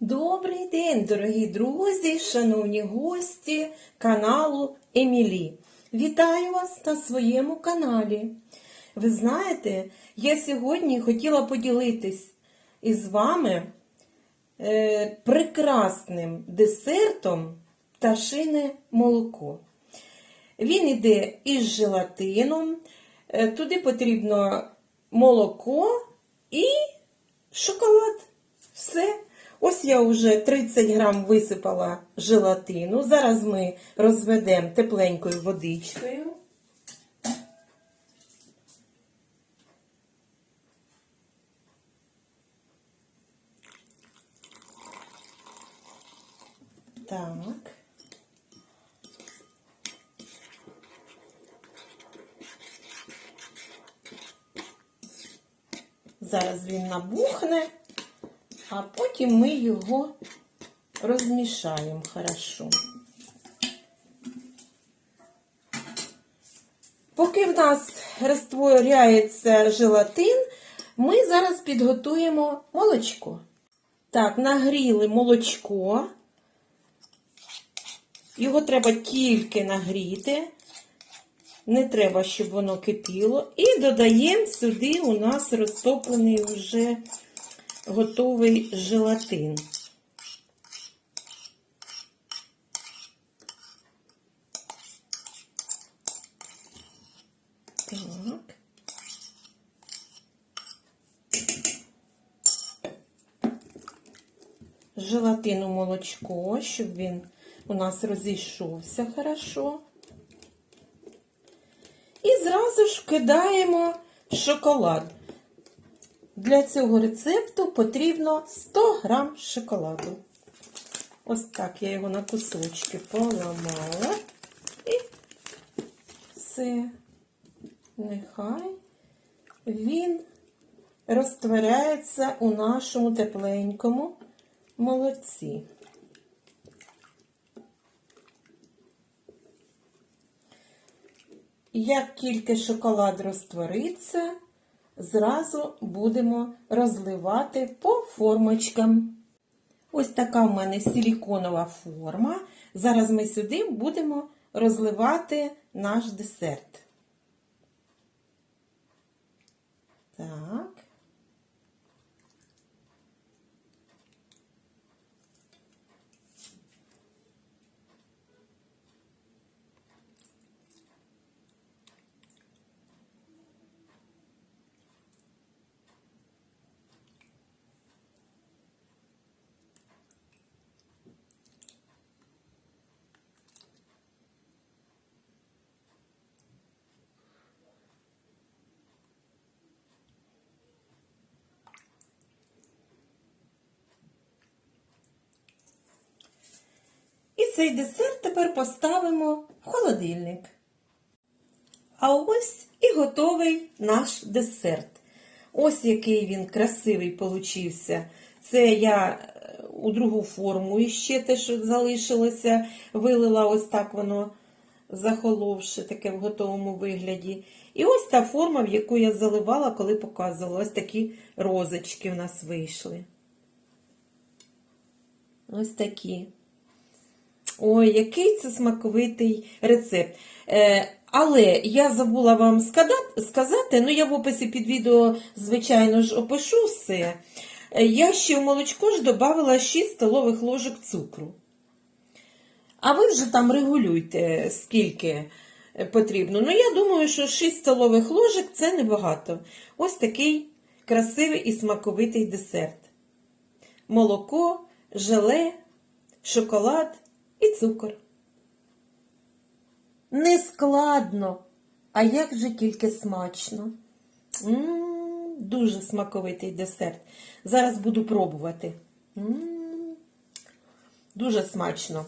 Добрий день, дорогі друзі, шановні гості каналу Емілі. Вітаю вас на своєму каналі. Ви знаєте, я сьогодні хотіла поділитись із вами е, прекрасним десертом пташине молоко. Він іде із желатином, е, туди потрібно молоко і шоколад. Все. Ось я вже 30 грам висипала желатину. Зараз ми розведемо тепленькою водичкою. Так. Зараз він набухне, а потім ми його розмішаємо хорошо. Поки в нас розтворяється желатин, ми зараз підготуємо молочко. Так, нагріли молочко. Його треба тільки нагріти. Не треба, щоб воно кипіло. І додаємо сюди у нас розтоплений вже готовий желатин. Так. Желатину молочко, щоб він у нас розійшовся хорошо. І зразу ж кидаємо шоколад. Для цього рецепту потрібно 100 грам шоколаду. Ось так я його на кусочки поламала. І все. Нехай він розтворяється у нашому тепленькому молоці. Як тільки шоколад розтвориться, зразу будемо розливати по формочкам. Ось така в мене силіконова форма. Зараз ми сюди будемо розливати наш десерт. Так. Цей десерт тепер поставимо в холодильник. А ось і готовий наш десерт. Ось який він красивий получився. Це я е, у другу форму іще те, що залишилося, вилила ось так воно захоловши, таке в готовому вигляді. І ось та форма, в яку я заливала, коли показувала. Ось такі розочки в нас вийшли. Ось такі. Ой, який це смаковитий рецепт. Е, але я забула вам сказати, ну я в описі під відео, звичайно ж, опишу все. Е, Я ще в молочко ж додавала 6 столових ложок цукру. А ви вже там регулюйте, скільки е, потрібно. Ну, я думаю, що 6 столових ложок це небагато. Ось такий красивий і смаковитий десерт. Молоко, желе, шоколад і цукор. Не складно, а як же тільки смачно. М, дуже смаковитий десерт. Зараз буду пробувати. М, дуже смачно.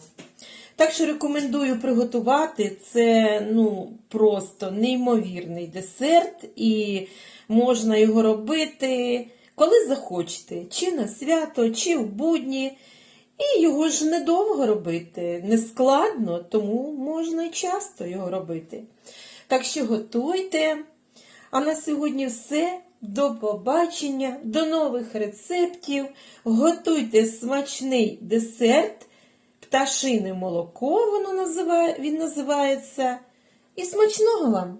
Так що рекомендую приготувати. Це ну, просто неймовірний десерт, і можна його робити коли захочете, чи на свято, чи в будні. І його ж недовго робити, не складно, тому можна і часто його робити. Так що готуйте. А на сьогодні все. До побачення, до нових рецептів. Готуйте смачний десерт, пташине молоко, воно називає, він називається. І смачного вам!